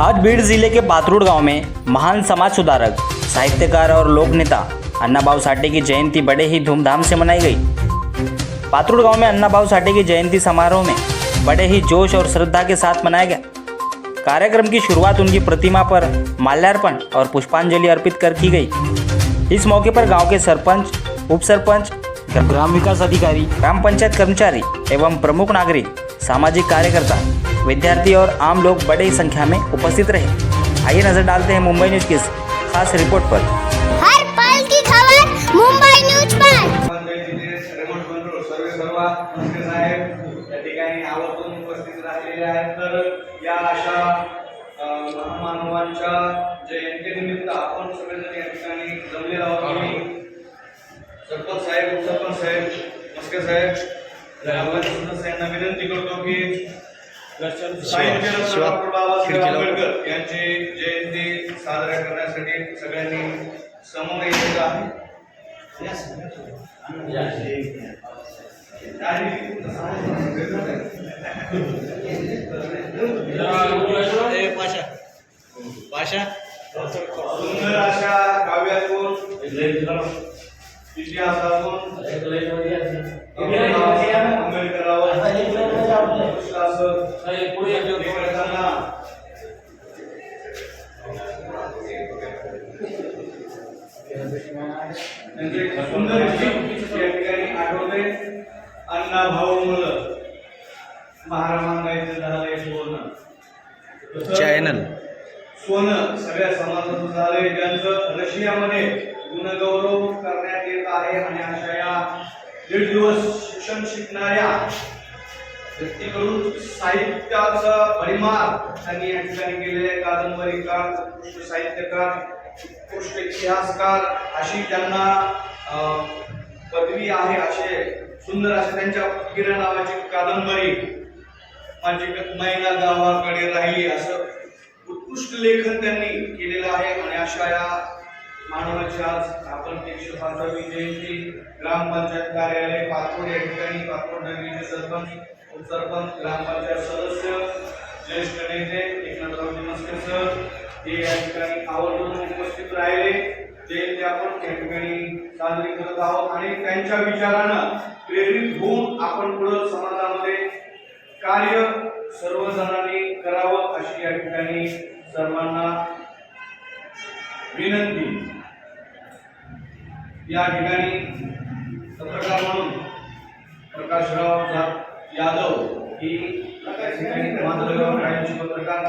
आज बीड़ ज़िले के बातरूड गाँव में महान समाज सुधारक, साहित्यकार और लोक नेता अन्ना भाऊ साठे की जयंती बड़े ही धूमधाम से मनाई गई। पातरूड गाँव में अन्ना भाऊ साठे की जयंती समारोह में बड़े ही जोश और श्रद्धा के साथ मनाया गया। कार्यक्रम की शुरुआत उनकी प्रतिमा पर माल्यार्पण और पुष्पांजलि अर्पित कर की गई। इस मौके पर गाँव के सरपंच उप सरपंच ग्राम विकास अधिकारी, ग्राम पंचायत कर्मचारी एवं प्रमुख नागरिक, सामाजिक कार्यकर्ता विद्यार्थी और आम लोग बड़ी संख्या में उपस्थित रहे। आइए नजर डालते हैं मुंबई न्यूज की खास रिपोर्ट पर। हर पल की खबर मुंबई न्यूज पर। पंचायतीचे रेमोट कंट्रोल सर्वे सर्व मंत्री साहेब या ठिकाणी आवर्जून उपस्थित राहिलेले आहेत. तर या अशा अ, महामानवांच्या जयंतीनिमित्त आपण सगळेजण या ठिकाणी जमलेलो आहोत. आणि सरपंच साहेब उपसरपंच साहेब मस्के साहेब आपण सदस्यांना विनंती करतो की डॉक्टर बाबासाहेब आंबेडकर यांची जयंती साजरा करण्यासाठी सगळ्यांनी समोर यायचं आहे. सुंदर अशा काव्यातून इतिहासातून आंबेडकरावर सुंदर या ठिकाणी आठवते अण्णा भाऊ मुलं महारामांगायचं झालंय सोनं चॅनल सोनं सगळ्या समाजाचं झालंय. ज्यांचं रशियामध्ये गुणगौरव करण्यात येत आहे आणि अशा या दीड दिवस शिक्षण शिकणाऱ्या व्यक्तीकडून साहित्याचा परिमार त्यांनी या ठिकाणी केलेले कादंबरीकार उत्कृष्ट साहित्यकार उत्कृष्ट इतिहासकार अशी त्यांना पदवी आहे असे सुंदर असे त्यांच्या किरण नावाची कादंबरी. माझी मैना गावाकडे राहिली असं उत्कृष्ट लेखन त्यांनी केलेलं आहे. आणि अशा या मानवाची आज आपण एकशे पाचवी जयंती ग्रामपंचायत कार्यालय पाथोड या ठिकाणी पाथोड नगरीचे सरपंच उपसरपंच ग्रामपंचायत सदस्य ज्येष्ठ नेते एकनाथरावजी मस्के सर. हे या ठिकाणी आवर्जून उपस्थित राहिले. जयंती आपण या ठिकाणी साजरी करत आहोत आणि त्यांच्या विचारानं प्रेरित होऊन आपण पुढं समाजामध्ये कार्य सर्वजणांनी करावं अशी या ठिकाणी सर्वांना विनंती. या ठिकाणी पत्रकार म्हणून प्रकाशराव जा- यादव ही या ठिकाणी मात्र पत्रकार